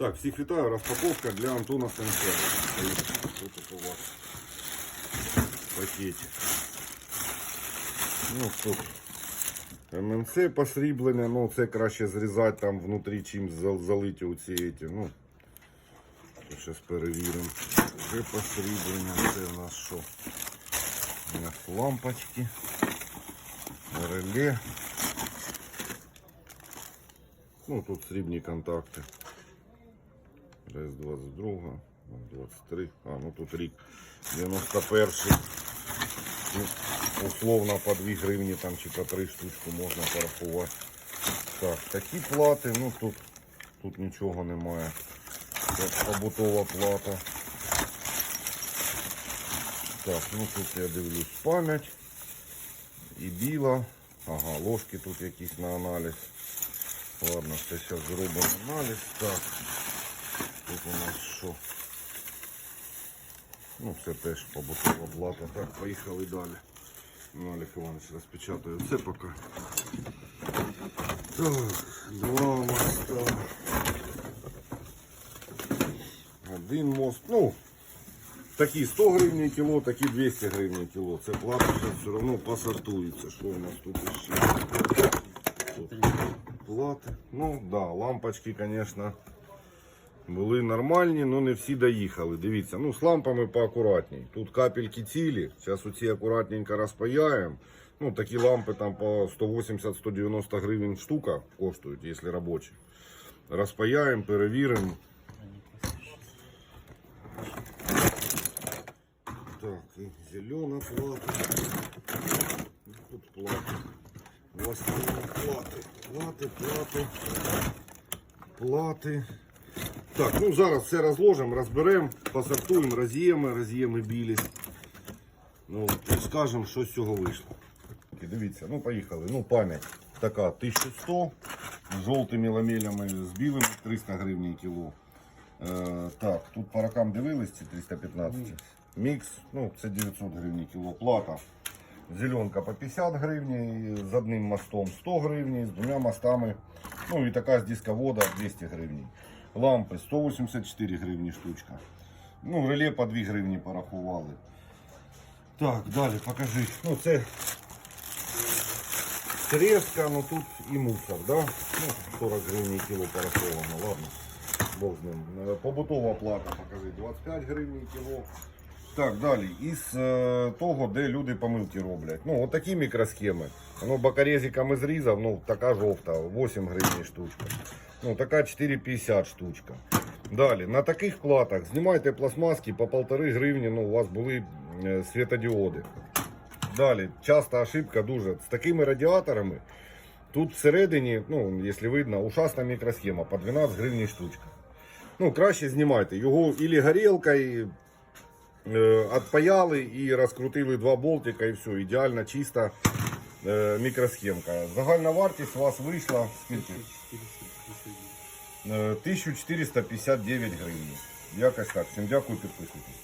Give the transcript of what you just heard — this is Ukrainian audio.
Так, всіх вітаю, розпаковка для Антона Сенцева. Що тут у вас? Пакетик. Ну, тут ММЦ посріблення, ну це краще зрізати там внутрі, чим зал- залиті оці эти, ну. Зараз перевіримо. Вже посріблення, це у нас що? У нас лампочки, реле. Ну, тут срібні контакти. Раз 22, 23. А, ну тут рік 91. Ну, условно по 2 гривні там чи по 3 штучку можна порахувати. Так, такі плати, ну тут, тут нічого немає. Це побутова плата. Так, ну тут я дивлюсь пам'ять. І біла. Ага, ложки тут якісь на аналіз. Ладно, це зараз зробимо аналіз. Так. Тут у нас що? Ну, це теж побутова плата. Так, поїхали далі. Ну, Олег Іванович розпечатаю це поки. Так, два моста. Один мост. Ну, такі 100 гривень кіло, такі 200 гривень кіло. Це плата все одно посортується. Що у нас тут ще? Плати. Ну, да, лампочки, звісно, були нормальні, але не всі доїхали. Дивіться, ну з лампами поакуратній. Тут капельки цілі. Зараз оці акуратненько розпаяємо. Ну, такі лампи там по 180-190 гривень штука коштують, якщо робочі. Розпаяємо, перевіримо. Так, і зелена плата. Тут плата. Властиві плати. Плати, плати. Плати. Так, ну зараз все розложимо, розберемо, посортуємо, роз'єми, роз'єми білі. Ну, скажемо, що з цього вийшло. І дивіться, ну поїхали. Ну, пам'ять така 1100 з жовтими ламелями, з білими 300 гривень кіло. Е, так, тут по рокам дивились ці 315. Мікс, ну це 900 гривень кіло. Плата. Зеленка по 50 гривень, з одним мостом 100 гривень, з двома мостами. Ну і така з дисковода 200 гривень. Лампи 184 гривні штучка. Ну, реле по 2 гривні порахували. Так, далі покажи. Ну, це срезка, ну тут і мусор, да? Ну, 40 гривень кіло пораховано, ладно. Бог. Е, Побутова плата, покажи, 25 гривень кіло. Так, далі. Із е, того, де люди помилки роблять. Ну, отакі мікросхеми. Ну, бакарезиками зрізав, ну, така жовта, 8 гривень штучка. Ну, така 4,50 штучка. Далі, на таких платах знімайте пластмаски по 1,5 гривні, ну, у вас були е, світодіоди. Далі, часта ошибка дуже. З такими радіаторами тут всередині, ну, якщо видно, ушасна мікросхема по 12 гривень штучка. Ну, краще знімайте. Його ілі горілкою е, отпаяли і розкрутили два болтика і все. Ідеально чиста е, мікросхемка. Загальна вартість у вас вийшла скільки? Е, 1459 гривень. Якось так. Всім дякую, підписуйтесь.